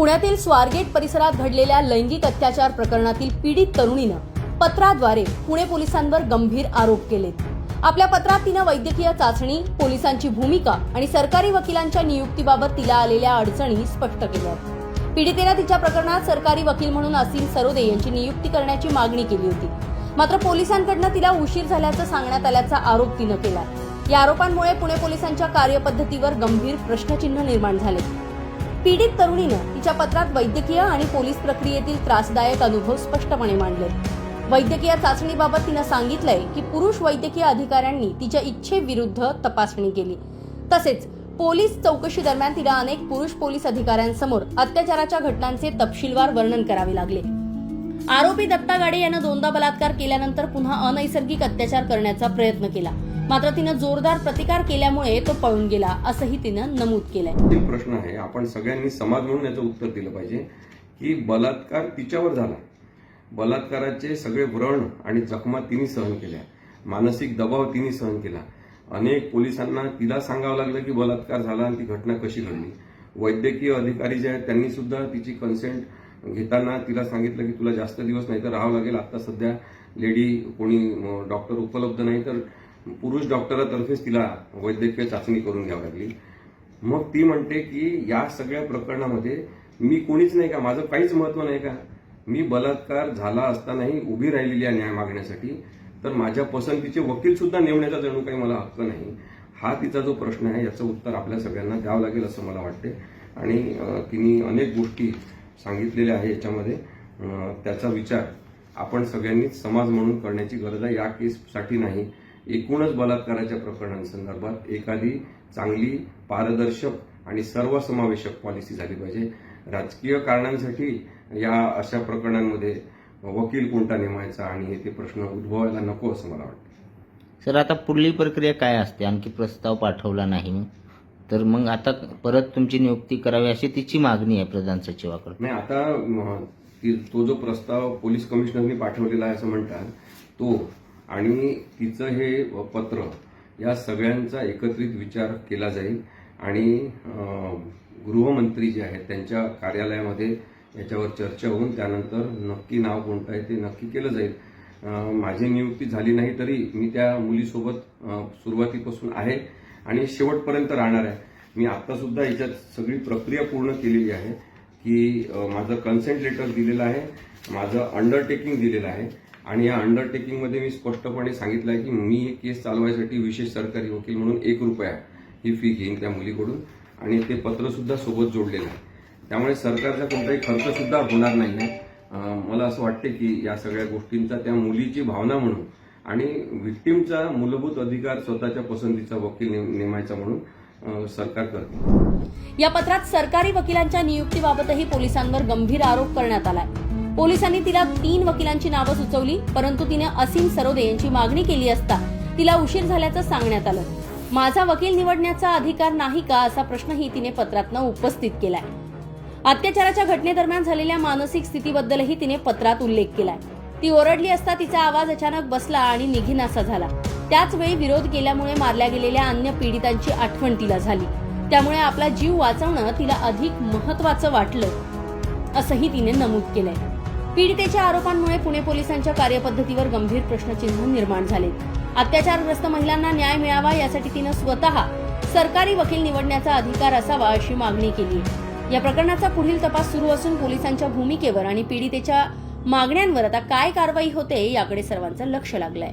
पुण्यातील स्वारगेट परिसरात घडलेल्या लैंगिक अत्याचार प्रकरणातील पीडित तरुणीनं पत्राद्वारे पुणे पोलिसांवर गंभीर आरोप केलेत. आपल्या पत्रात तिनं वैद्यकीय चाचणी पोलिसांची भूमिका आणि सरकारी वकिलांच्या नियुक्तीबाबत तिला आलेल्या अडचणी स्पष्ट केल्या. पीडितेनं तिच्या प्रकरणात सरकारी वकील म्हणून असीम सरोदे यांची नियुक्ती करण्याची मागणी केली होती. मात्र पोलिसांकडनं तिला उशीर झाल्याचं सांगण्यात आल्याचा आरोप तिनं केला. या आरोपांमुळे पुणे पोलिसांच्या कार्यपद्धतीवर गंभीर प्रश्नचिन्ह निर्माण झाले. पीडित तरुणीनं तिच्या पत्रात वैद्यकीय आणि पोलीस प्रक्रियेतील त्रासदायक अनुभव स्पष्टपणे मांडले. वैद्यकीय चाचणीबाबत तिनं सांगितलंय की पुरुष वैद्यकीय अधिकाऱ्यांनी तिच्या इच्छेविरुद्ध तपासणी केली. तसेच पोलीस चौकशी दरम्यान तिला अनेक पुरुष पोलीस अधिकाऱ्यांसमोर अत्याचाराच्या घटनांचे तपशीलवार वर्णन करावे लागले. आरोपी दत्ता गाडे यानं दोनदा बलात्कार केल्यानंतर पुन्हा अनैसर्गिक अत्याचार करण्याचा प्रयत्न केला. मात्र तिनं जोरदार प्रतिकार केल्यामुळे तो पळून गेला असंही तिनं नमूद केलंय. एक प्रश्न आहे आपण सगळ्यांनी समाज म्हणून याचं उत्तर दिलं पाहिजे की बलात्कार तिच्यावर झाला. बलात्काराचे सगळे व्रण आणि जखमा तिने सहन केल्या. मानसिक दबाव तिने सहन केला. अनेक पोलिसांना तिला सांगावं लागलं की बलात्कार झाला आणि ती घटना कशी घडली. वैद्यकीय अधिकारी जे आहेत त्यांनी सुद्धा तिची कन्सेंट घेताना तिला सांगितलं की तुला जास्त दिवस नाही तर राहावं लागेल. आता सध्या लेडी कोणी डॉक्टर उपलब्ध नाही तर पुरुष डॉक्टरातर्फेच तिला वैद्यकीय चाचणी करून घ्यावी लागली. मग ती म्हणते की या सगळ्या प्रकरणामध्ये मी कोणीच नाही का माझं काहीच महत्त्व नाही का? मी बलात्कार झाला असतानाही उभी राहिलेली आहे न्याय मागण्यासाठी. तर माझ्या पसंतीचे वकील सुद्धा नेमण्याचा जणू काही मला हक्क नाही. हा तिचा जो प्रश्न आहे याचं उत्तर आपल्या सगळ्यांना द्यावं लागेल असं मला वाटते. आणि तिने अनेक गोष्टी सांगितलेल्या आहे याच्यामध्ये. त्याचा विचार आपण सगळ्यांनीच समाज म्हणून करण्याची गरज आहे. या केससाठी नाही. एकूणच बलात्काराच्या प्रकरणांसंदर्भात एखादी चांगली पारदर्शक आणि सर्वसमावेशक पॉलिसी झाली पाहिजे. राजकीय कारणांसाठी या अशा प्रकरणांमध्ये वकील कोणता नेमायचा आणि हे ते प्रश्न उद्भवायला नको असं मला वाटतं. सर आता पुढली प्रक्रिया काय असते? आणखी प्रस्ताव पाठवला नाही तर मग आता परत तुमची नियुक्ती करावी अशी तिची मागणी आहे प्रधान सचिवाकडे नाही आता तो जो प्रस्ताव पोलीस कमिशनरनी पाठवलेला आहे असं म्हणतात तो आणि तिचं हे पत्र या सगळ्यांचा एकत्रित विचार केला जाईल. आणि गृहमंत्री जे आहेत त्यांच्या कार्यालयामध्ये याच्यावर चर्चा होऊन त्यानंतर नक्की नाव कोणतं आहे ते नक्की केलं जाईल. माझी नियुक्ती झाली नाही तरी मी त्या मुलीसोबत सुरुवातीपासून आहे आणि शेवटपर्यंत राहणार आहे. मी आत्तासुद्धा याच्यात सगळी प्रक्रिया पूर्ण केलेली आहे की माझं कन्सेंट लेटर दिलेलं आहे माझं अंडरटेकिंग दिलेलं आहे. आणि या अंडरटेकिंगमध्ये मी स्पष्टपणे सांगितलं आहे की मी हे केस चालवायसाठी विशेष सरकारी वकील म्हणून एक रुपया ही फी घेईन त्या मुलीकडून आणि ते पत्र सुद्धा सोबत जोडलेलं आहे. त्यामुळे सरकारचा कोणताही खर्च सुद्धा होणार नाही आहे. मला असं वाटते की या सगळ्या गोष्टींचा त्या मुलीची भावना म्हणून आणि व्हिक्टीमचा मूलभूत अधिकार स्वतःच्या पसंतीचा वकील नेमायचा म्हणून सरकार करते. या पत्रात सरकारी वकिलांच्या नियुक्तीबाबतही पोलिसांवर गंभीर आरोप करण्यात आलाय. पोलिसांनी तिला तीन वकिलांची नावं सुचवली परंतु तिने असीम सरोदे यांची मागणी केली असता तिला उशीर झाल्याचं सांगण्यात आलं. माझा वकील निवडण्याचा अधिकार नाही का? असा प्रश्नही तिने पत्रातनं उपस्थित केलाय. अत्याचाराच्या घटनेदरम्यान झालेल्या मानसिक स्थितीबद्दलही तिने पत्रात उल्लेख केलाय. ती ओरडली असता तिचा आवाज अचानक बसला आणि निघीनासा झाला. त्याच वेळी विरोध केल्यामुळे मारल्या गेलेल्या अन्य पीडितांची आठवण तिला झाली. त्यामुळे आपला जीव वाचवणं तिला अधिक महत्वाचं वाटलं असंही तिने नमूद केलंय. पीडितेच्या आरोपांमुळे पुणे पोलिसांच्या कार्यपद्धतीवर गंभीर प्रश्नचिन्ह निर्माण झाले. अत्याचारग्रस्त महिलांना न्याय मिळावा यासाठी तिनं स्वतः सरकारी वकील निवडण्याचा अधिकार असावा अशी मागणी केली. या प्रकरणाचा पुढील तपास सुरू असून पोलिसांच्या भूमिकेवर आणि पीडितेच्या मागण्यांवर आता काय कारवाई होते याकडे सर्वांचं लक्ष लागलंय.